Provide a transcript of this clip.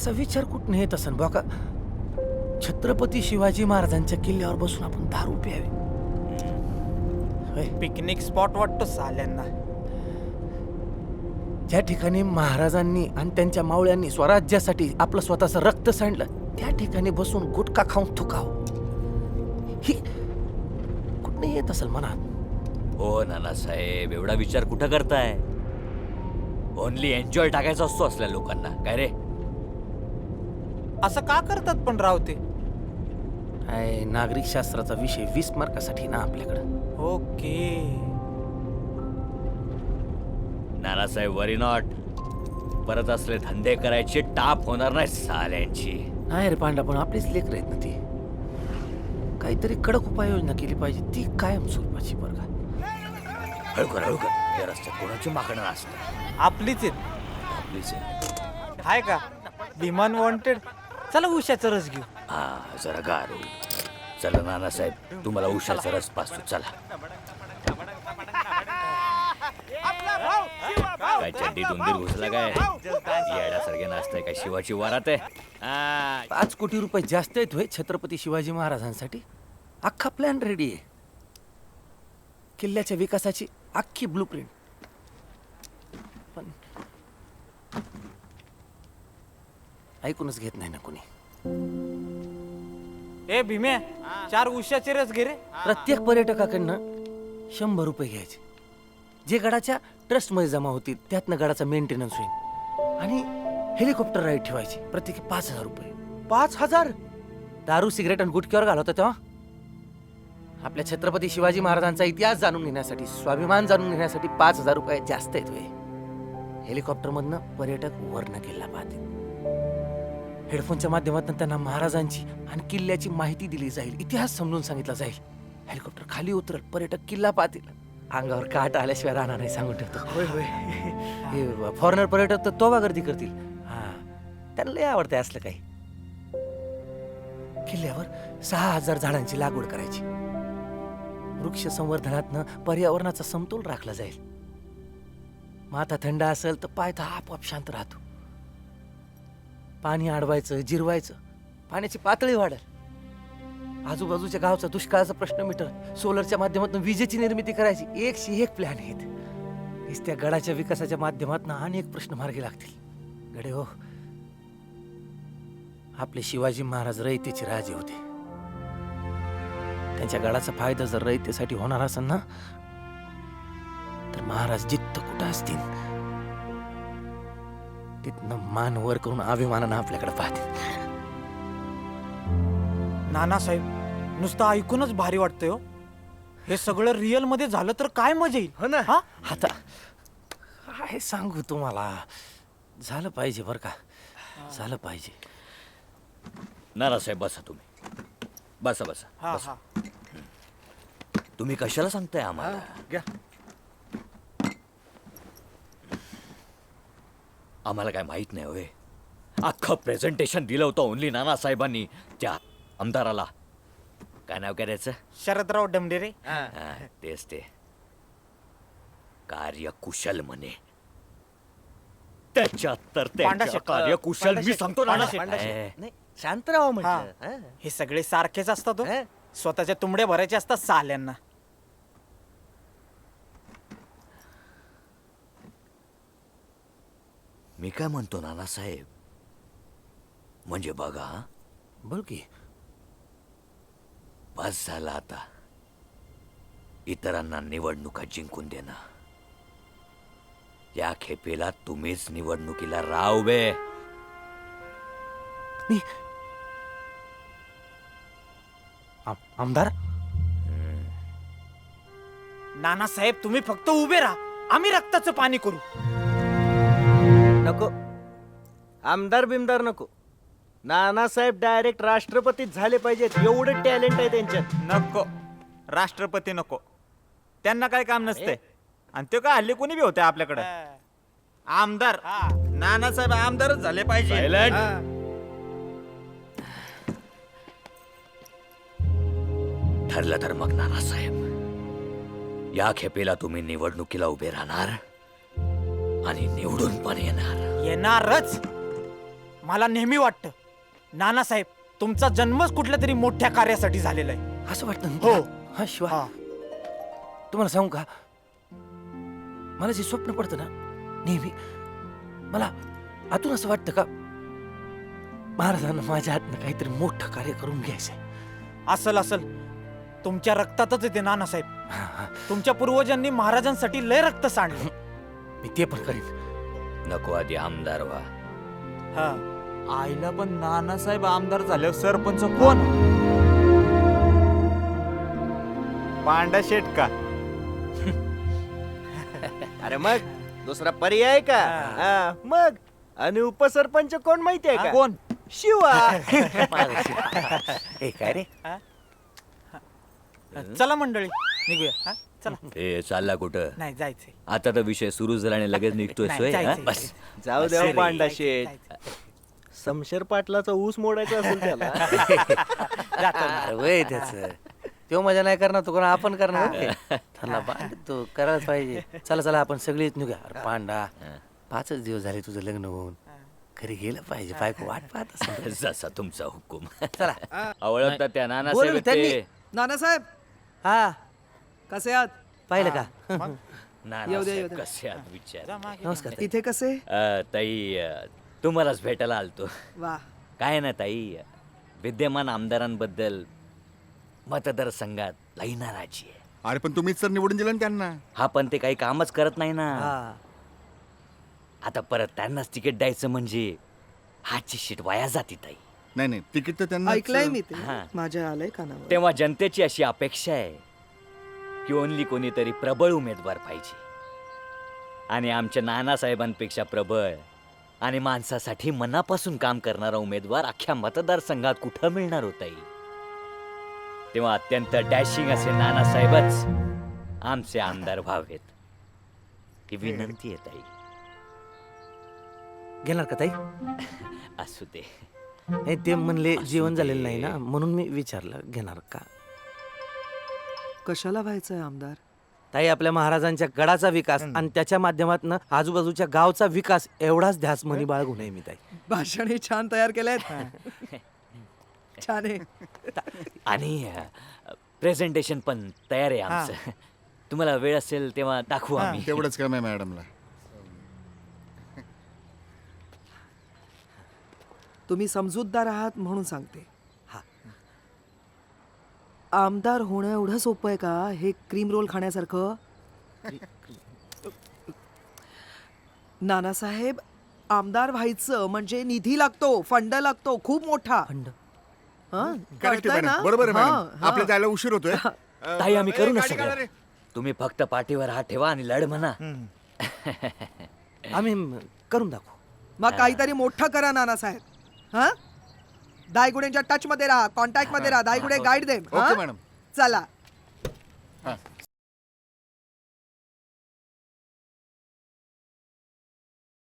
असा विचार कुठं येत असन बघा छत्रपती शिवाजी महाराजांच्या किल्ल्यावर बसून आपण दारू प्यावी. होय. पिकनिक स्पॉट वाटतो साल्यांना. ज्या ठिकाणी महाराजांनी आणि त्यांच्या मावळ्यांनी स्वराज्यासाठी आपलं स्वतःचं रक्त सांडलं त्या ठिकाणी बसून गुटखा खाऊन थुकाव. ही कुठं येत असेल मनात? हो नानासाहेब एवढा विचार कुठं करताय? ओनली एन्जॉय टाकायचा असतो असल्या लोकांना. काय रे? असं का करतात पण राव ते? काय नागरिक शास्त्राचा विषय वीस मार्कासाठी ना आपल्याकडं. ओके. नानासाहेब वरी नॉट परत असले धंदे करायची टाप होणार नाही साल्यांची. नाही रे पांडा पण आपलीच लेकर आहेत ना ती. काहीतरी कडक उपाययोजना केली पाहिजे ती कायम स्वरूपाची बरं का. हळकर हळकर या रस्त्यात कोणाची माकडं असतं आपलीच आहेत. आपलीच आहे. हाय का? विमान वॉन्टेड चला उशाचा रस घेऊ. हा जरा गार. होईल. चला नानासाहेब तुम्हाला उशाचा रस पाचतो चला. काय चड्डीत उंदीर घुसला काय? येड्यासारखे नाचताय काय शिवाची वरात आहे? हा, पाच कोटी रुपये जास्त आहेत होय छत्रपती शिवाजी महाराजांसाठी? अख्खा प्लॅन रेडी आहे. किल्ल्याच्या विकासाची अख्खी ब्लू प्रिंट पण ऐकूनच घेत नाही ना कोणी. ए भीमे चार उशाचे रस घे रे. प्रत्येक पर्यटकाकडनं शंभर रुपये घ्यायचे. जे गडाच्या ट्रस्टमध्ये जमा होतील त्यातनं गडाचा मेंटेनन्स होईल. आणि हेलिकॉप्टर राईड ठेवायची प्रत्येकी पाच हजार रुपये. पाच हजार? दारू सिगरेट आणि गुटक्यावर घालवतं तेव्हा. आपल्या छत्रपती शिवाजी महाराजांचा इतिहास जाणून घेण्यासाठी स्वाभिमान जाणून घेण्यासाठी पाच हजार रुपये जास्त आहेत वे हेलिकॉप्टरमधनं पर्यटक वरनं किल्ला पाहतील. हेडफोनच्या माध्यमातून त्यांना महाराजांची आणि किल्ल्याची माहिती दिली जाईल. इतिहास समजून सांगितला जाईल. हेलिकॉप्टर खाली उतरल पर्यटक किल्ला पाहतील. अंगावर काट आल्याशिवाय राहणार नाही सांगून ठेवतो. होय होय. फॉरेनर पर्यटक तर तोबा गर्दी करतील. हा. त्यांना लय आवडते असलं काही. किल्ल्यावर सहा हजार झाडांची लागवड करायची. वृक्ष संवर्धनातनं पर्यावरणाचा समतोल राखला जाईल. माथा थंड असेल तर पाय तर आपोआप शांत राहतो. पाणी अडवायचं जिरवायचं. पाण्याची पातळी वाढेल. आजूबाजूच्या गावचा दुष्काळाचा प्रश्न मिटल सोलरच्या माध्यमातून विजेची निर्मिती करायची एकशे एक प्लॅन आहेत. हेच त्या गडाच्या विकासाच्या माध्यमातून अनेक प्रश्न मार्गी लागतील. गडे हो. आपले शिवाजी महाराज रयतेचे राजे होते. त्यांच्या गडाचा फायदा जर रयतेसाठी होणार असेल ना तर महाराज जित्त कुठं असतील? तिथनं मान वर करून अभिमानानं आपल्याकडे पाहतील नानासाहेब नुसतं ऐकूनच भारी वाटतंय हो. हे सगळं रिअलमध्ये झालं तर काय मजा येईल? हो ना. हा? आता काय सांगू तुम्हाला? झालं पाहिजे बरं का? झालं पाहिजे. नानासाहेब बसा तुम्ही. बसा बसा. हा बसा. हा. तुम्ही कशाला सांगताय आम्हाला? घ्या. आम्हाला काय माहीत नाही होय. अख्खं प्रेझेंटेशन दिलं होतं ओनली नानासाहेबांनी त्या आमदाराला. काय नाव करायचं शरदराव डमडेरे हा, तेच ते. कार्यकुशल म्हणे. त्याच्यात तर त्यांच्या कार्यकुशल पांडा मी सांगतो. नाही शांत राहा हा. म्हटलं. हा. हे. सगळे सारखेच असतात हो. हा. स्वतःच्या तुंबड्या भरायचे असतात साल्यांना. मी काय म्हणतो नानासाहेब? म्हणजे बघा हा, बोल की. बस झाला आता. इतरांना निवडणुका जिंकून देणं. या खेपेला तुम्हीच निवडणुकीला राव बे. मी आम- आमदार? नानासाहेब तुम्ही फक्त उभे राहा. आम्ही रक्ताचं पाणी करू. नको. आमदार बिमदार नको. नानासाहेब डायरेक्ट राष्ट्रपतीच झाले पाहिजेत. एवढं टॅलेंट आहे त्यांच्यात. नको. राष्ट्रपती नको. त्यांना काय काम नसतंय. आणि ते काय हल्ली कोणी बी होते आपल्याकडे? आमदार. नानासाहेब आमदारच झाले पाहिजे. ठरलं तर मग नानासाहेब. या खेपेला तुम्ही निवडणुकीला उभे राहणार. आणि निवडून पण येणार. येणारच. मला नेहमी वाटतं नानासाहेब तुमचा जन्मच कुठल्या तरी मोठ्या कार्यासाठी झालेला आहे. असं वाटतं हो. हा शिवा. हा. तुम्हाला सांगू का? मला जे स्वप्न पडतं ना नेहमी मला आतून असं वाटतं का महाराजांना माझ्या हातनं काहीतरी मोठं कार्य करून घ्यायचंय. असल असल. तुमच्या रक्तातच येते नानासाहेब. हा, हा. तुमच्या पूर्वजांनी महाराजांसाठी लय रक्त सांडलं. मी ते पण करीन. नको आधी आमदार व्हा. हा आईला पण नानासाहेब आमदार झाल्यावर सरपंच कोण? पांडा शेट का अरे मग दुसरा पर्याय का? हा, मग आणि उपसरपंच कोण माहितीये का? कोण? शिवा. काय रे? चला मंडळी निघूया हा. चला. ए चालला कुठं? नाही जायचंय. आता तर विषय सुरू झाला आणि लगेच निघतोय नाही, सोय हा? जायचंय, बस. जाऊ द्या हो पांडा शेठ. समशेर पाटलाचा ऊस मोडायचा असेल त्याला. अरे वय त्याच. तो मजा नाही करणार तो कोण आपण करणार. त्यांना बांध तो करायलाच पाहिजे. चला चला आपण सगळीच निघूया. अरे पांडा पाचच दिवस झाले तुझं लग्न होऊन. घरी गेलं पाहिजे बायको वाट पाहत असेल. जसा तुमचा हुकूम. चला. आवडतात त्या नाना बोलू त्यांनी. नानासाहेब! हा. कसे आहात? पाहिलं का? येऊ द्या, येऊ द्या. कसे आहात विचार. नमस्कार ताई. इथे कसे? अ, ताई अ, तुम्हालाच भेटायला आलतो. वा. काय ना ताई विद्यमान आमदारांबद्दल मतदारसंघात लई नाराजी आहे. अरे पण तुम्हीच तर निवडून दिलं ना त्यांना. हा पण ते काही कामच करत नाही ना. हा. आता परत त्यांनाच तिकीट द्यायचं म्हणजे हाची शीट वाया जाती ताई. नाही नाही तिकीट तर त्यांना ऐकलंय मी ते. हा. माझ्या आलंय कानावर. तेव्हा जनतेची अशी अपेक्षा आहे. की ओनली कोणीतरी प्रबळ उमेदवार पाहिजे. आणि आमच्या नानासाहेबांपेक्षा प्रबळ आणि माणसासाठी मनापासून काम करणारा उमेदवार अख्ख्या मतदारसंघात कुठं मिळणार होताई तेव्हा अत्यंत डॅशिंग असे नानासाहेबच आमचे आमदार व्हावेत. ही विनंती आहे ताई. घेणार का ताई? असू दे. नाही ते म्हणले जेवण झालेलं नाही ना म्हणून मी विचारलं घेणार का? कशाला व्हायचंय आमदार? ताई आपल्या महाराजांच्या गडाचा विकास आणि त्याच्या माध्यमातून आजूबाजूच्या गावचा विकास एवढाच ध्यास मनी बाळगू नये मी ताई. भाषण हे छान तयार केलंय छान आहे. आणि प्रेझेंटेशन पण तयार आहे आमचं. तुम्हाला वेळ असेल तेव्हा दाखवू आम्ही. तेवढंच काम आहे मॅडमला. तुम्ही समजूतदार आहात म्हणून सांगते. आमदार होणं एवढं सोपं आहे का? हे क्रीम रोल खाण्यासारखं? नानासाहेब आमदार व्हायचं म्हणजे निधी लागतो फंड लागतो खूप मोठा. फंड हं? करेक्ट कळतंय ना? बरोबर आहे मॅडम हं. आपल्या जायला उशीर होतोय. ताई आम्ही करू ना सगळं. तुम्ही फक्त पाठीवर हात ठेवा आणि लढ म्हणा. आम्ही म- करून दाखवू. मग काहीतरी मोठं करा नानासाहेब. हा? दायगुडेंच्या टच मध्ये राहा कॉन्टॅक्टमध्ये राहा. दायगुडे गाईड दे मॅडम. चला.